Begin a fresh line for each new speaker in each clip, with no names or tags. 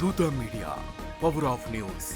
Dootha media power of news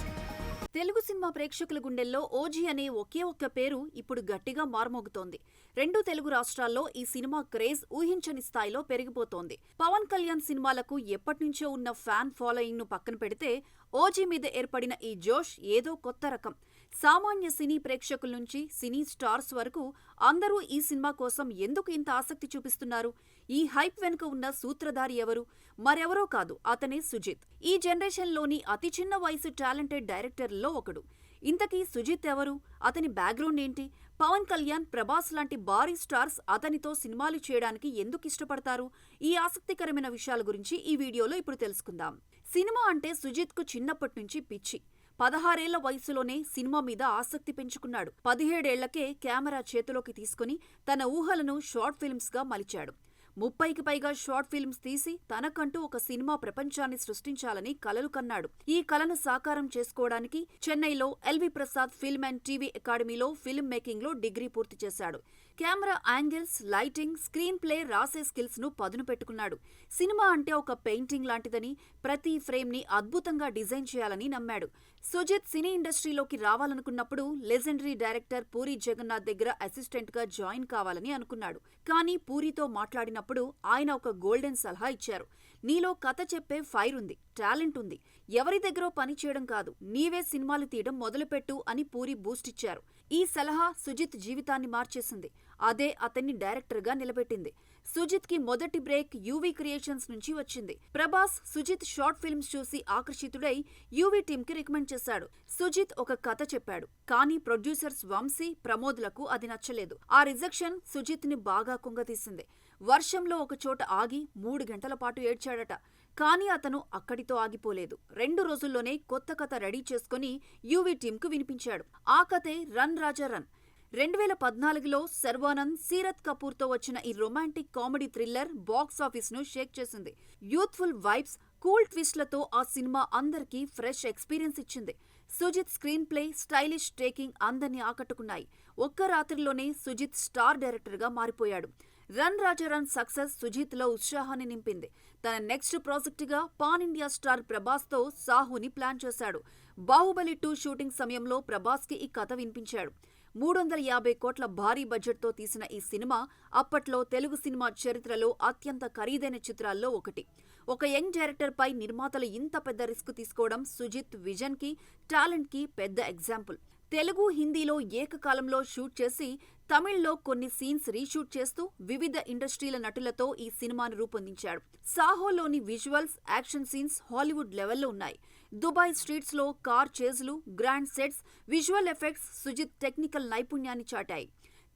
Telugu cinema ప్రేక్షకుల గుండెల్లో OG అనే ఒకే ఒక్క పేరు ఇప్పుడు గట్టిగా మారుమోగుతోంది. రెండు తెలుగు రాష్ట్రాల్లో ఈ సినిమా క్రేజ్ ఊహించని స్థాయిలో పెరిగిపోతోంది. పవన్ కళ్యాణ్ సినిమాలకు ఎప్పటినుంచో ఉన్న ఫ్యాన్ ఫాలోయింగ్ను పక్కన పెడితే ఓజీ మీద ఏర్పడిన ఈ జోష్ ఏదో కొత్త రకం. సామాన్య సినీ ప్రేక్షకుల నుంచి సినీ స్టార్స్ వరకు అందరూ ఈ సినిమా కోసం ఎందుకు ఇంత ఆసక్తి చూపిస్తున్నారు? ఈ హైప్ వెనుక ఉన్న సూత్రధారి ఎవరు? మరెవరో కాదు అతనే సుజిత్. ఈ జనరేషన్లోని అతి చిన్న వయసు టాలెంటెడ్ డైరెక్టర్లో ఒకడు. ఇంతకీ సుజిత్ ఎవరు? అతని బ్యాక్గ్రౌండ్ ఏంటి? పవన్ కళ్యాణ్ ప్రభాస్ లాంటి భారీ స్టార్స్ అతనితో సినిమాలు చేయడానికి ఎందుకు ఇష్టపడతారు? ఈ ఆసక్తికరమైన విషయాల గురించి ఈ వీడియోలో ఇప్పుడు తెలుసుకుందాం. సినిమా అంటే సుజిత్కు చిన్నప్పటి నుంచి పిచ్చి. పదహారేళ్ళ వయసులోనే సినిమా మీద ఆసక్తి పెంచుకున్నాడు. పదిహేడేళ్ళకే కెమెరా చేతిలోకి తీసుకుని తన ఊహలను షార్ట్ ఫిల్మ్స్గా మలిచాడు. ముప్పైకి పైగా షార్ట్ ఫిల్మ్స్ తీసి తనకంటూ ఒక సినిమా ప్రపంచాన్ని సృష్టించాలని కలలు కన్నాడు. ఈ కలను సాకారం చేసుకోవడానికి చెన్నైలో L V Prasad film and TV అకాడమీలో ఫిల్మ్ మేకింగ్లో డిగ్రీ పూర్తి చేశాడు. Camera angles lighting screenplay రాసే స్కిల్స్ను పదును పెట్టుకున్నాడు. సినిమా అంటే ఒక పెయింటింగ్ లాంటిదని ప్రతి ఫ్రేమ్ని అద్భుతంగా డిజైన్ చేయాలని నమ్మాడు. సుజిత్ సినీ ఇండస్ట్రీలోకి రావాలనుకున్నప్పుడు లెజెండరీ డైరెక్టర్ పూరి జగన్నాథ్ దగ్గర అసిస్టెంట్గా జాయిన్ కావాలని అనుకున్నాడు. కానీ పూరితో మాట్లాడినప్పుడు ఆయన ఒక గోల్డెన్ సలహా ఇచ్చారు. నీలో కథ చెప్పే ఫైర్ ఉంది టాలెంట్ ఉంది. ఎవరి దగ్గరో పని చేయడం కాదు నీవే సినిమాలు తీయడం మొదలుపెట్టు అని పూరి బూస్ట్ ఇచ్చారు. ఈ సలహా సుజిత్ జీవితాన్ని మార్చేసింది. అదే అతన్ని డైరెక్టర్గా నిలబెట్టింది. సుజిత్కి మొదటి బ్రేక్ యూవీ క్రియేషన్స్ నుంచి వచ్చింది. ప్రభాస్ సుజిత్ షార్ట్ ఫిల్మ్స్ చూసి ఆకర్షితుడై యూవీ టీమ్కి రికమెండ్ చేశాడు. సుజిత్ ఒక కథ చెప్పాడు కానీ ప్రొడ్యూసర్స్ వంశీ ప్రమోద్లకు అది నచ్చలేదు. ఆ రిజెక్షన్ సుజిత్ని బాగా కుంగతీసింది. వర్షంలో ఒక చోట ఆగి మూడు గంటల పాటు ఏడ్చాడట కానీ అతను అక్కడితో ఆగిపోలేదు. రెండు రోజుల్లోనే కొత్త కథ రెడీ చేసుకుని యూవీ టీంకు వినిపించాడు. ఆ కథే రన్ రాజా రన్. రెండు వేల పద్నాలుగులో శర్వానంద్ సీరత్ కపూర్తో వచ్చిన ఈ రొమాంటిక్ కామెడీ థ్రిల్లర్ బాక్స్ ఆఫీస్ను షేక్ చేసింది. యూత్ఫుల్ వైబ్స్ కూల్ ట్విస్ట్లతో ఆ సినిమా అందరికీ ఫ్రెష్ ఎక్స్పీరియన్స్ ఇచ్చింది. Sujith screen play stylish taking అందరినీ ఆకట్టుకున్నాయి. ఒక్క రాత్రిలోనే సుజిత్ స్టార్ డైరెక్టర్గా మారిపోయాడు. రన్ రాజా రన్ సక్సెస్ సుజిత్లో ఉత్సాహాన్ని నింపింది. తన నెక్స్ట్ ప్రాజెక్టుగా పాన్ ఇండియా స్టార్ ప్రభాస్తో సాహుని ప్లాన్ చేశాడు. బాహుబలి టూ షూటింగ్ సమయంలో ప్రభాస్కి ఈ కథ వినిపించాడు. మూడు వందల యాభై కోట్ల భారీ బడ్జెట్తో తీసిన ఈ సినిమా అప్పట్లో తెలుగు సినిమా చరిత్రలో అత్యంత ఖరీదైన చిత్రాల్లో ఒకటి. ఒక యంగ్ డైరెక్టర్ పై నిర్మాతలు ఇంత పెద్ద రిస్క్ తీసుకోవడం సుజిత్ విజన్కి టాలెంట్కి పెద్ద ఎగ్జాంపుల్. తెలుగు హిందీలో ఏకకాలంలో షూట్ చేసి తమిళ్ళో కొన్ని సీన్స్ రీషూట్ చేస్తూ వివిధ ఇండస్ట్రీల నటులతో ఈ సినిమాను రూపొందించాడు. సాహోలోని విజువల్స్ యాక్షన్ సీన్స్ హాలీవుడ్ లెవెల్లో ఉన్నాయి. దుబాయ్ స్ట్రీట్స్లో car చేజ్లు grand sets visual effects Sujeeth technical నైపుణ్యాన్ని చాటాయి.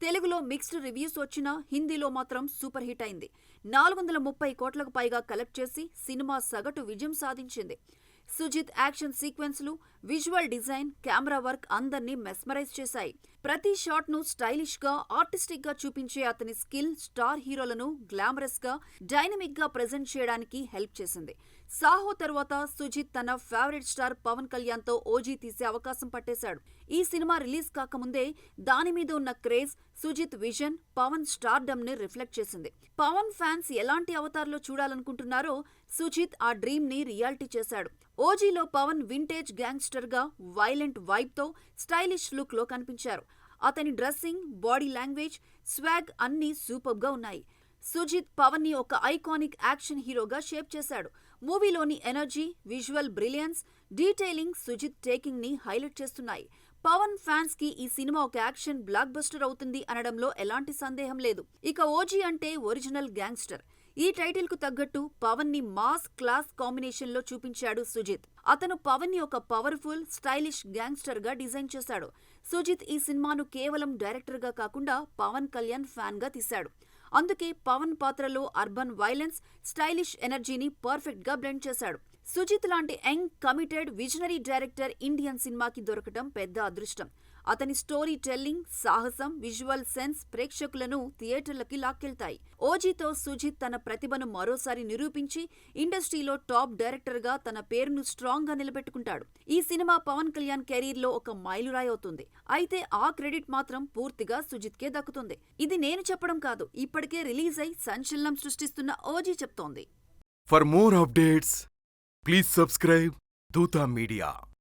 తెలుగులో మిక్స్డ్ రివ్యూస్ వచ్చినా హిందీలో మాత్రం సూపర్ హిట్ అయింది. నాలుగు వందల ముప్పై కోట్లకు పైగా కలెక్ట్ చేసి సినిమా సగటు విజయం సాధించింది. సుజిత్ యాక్షన్ సీక్వెన్స్లు విజువల్ డిజైన్ కెమెరా వర్క్ అందర్నీ మెస్మరైజ్ చేశాయి. ప్రతి షాట్ను స్టైలిష్గా స్టైలిష్గా చూపించే అతని స్కిల్ స్టార్ హీరోలను గ్లామరస్గా డైనమిక్గా ప్రజెంట్ ప్రెజెంట్ చేయడానికి హెల్ప్ చేసింది. సాహో తర్వాత సుజిత్ తన ఫేవరెట్ స్టార్ పవన్ కళ్యాణ్తో ఓజీ తీసే అవకాశం పట్టేశాడు. ఈ సినిమా రిలీజ్ కాకముందే దాని మీద ఉన్న క్రేజ్ సుజిత్ విజన్ పవన్ స్టార్డమ్ని రిఫ్లెక్ట్ చేసింది. పవన్ ఫ్యాన్స్ ఎలాంటి అవతారలో చూడాలనుకుంటున్నారో సుజిత్ ఆ డ్రీమ్ని రియాలిటీ చేశాడు. ఓజీలో పవన్ వింటేజ్ గ్యాంగ్స్టర్గా వైలెంట్ వైబ్తో స్టైలిష్ లుక్లో కనిపించారు. అతని డ్రెస్సింగ్ బాడీ లాంగ్వేజ్ స్వాగ్ అన్నీ సూపర్గా ఉన్నాయి. సుజిత్ పవన్ని ఒక ఐకానిక్ యాక్షన్ హీరోగా షేప్ చేశాడు. మూవీలోని energy visual brilliance detailing Sujeeth టేకింగ్ని highlight చేస్తున్నాయి. పవన్ ఫ్యాన్స్కి ఈ సినిమా ఒక యాక్షన్ బ్లాక్ బస్టర్ అవుతుంది అనడంలో ఎలాంటి సందేహం లేదు. ఇక ఓజీ అంటే ఒరిజినల్ గ్యాంగ్స్టర్. ఈ టైటిల్కు తగ్గట్టు పవన్ని మాస్ క్లాస్ కాంబినేషన్లో చూపించాడు సుజిత్. అతను పవన్ని ఒక పవర్ఫుల్ స్టైలిష్ గ్యాంగ్స్టర్గా డిజైన్ చేశాడు. సుజిత్ ఈ సినిమాను కేవలం డైరెక్టర్గా కాకుండా పవన్ కళ్యాణ్ ఫ్యాన్గా తీశాడు. అందుకే పవన్ పాత్రలో అర్బన్ వైలెన్స్ స్టైలిష్ ఎనర్జీని పర్ఫెక్ట్గా బ్లెండ్ చేశాడు. సుజిత్ లాంటి young committed visionary director Indian సినిమాకి దొరకటం పెద్ద అదృష్టం. అతని స్టోరీ టెల్లింగ్ సాహసం విజువల్ సెన్స్ ప్రేక్షకులను థియేటర్లకి లాక్కెళ్తాయి. ఓజీతో సుజిత్ తన ప్రతిభను మరోసారి నిరూపించి ఇండస్ట్రీలో టాప్ డైరెక్టర్గా తన పేరును స్ట్రాంగ్గా నిలబెట్టుకుంటాడు. ఈ సినిమా పవన్ కళ్యాణ్ కెరీర్లో ఒక మైలురాయి అవుతుంది. అయితే ఆ క్రెడిట్ మాత్రం పూర్తిగా సుజిత్ కే దక్కుతుంది. ఇది నేను చెప్పడం కాదు ఇప్పటికే రిలీజ్ అయి సంచలనం సృష్టిస్తున్న ఓజీ చెప్తోంది.
For more updates please subscribe Dootha media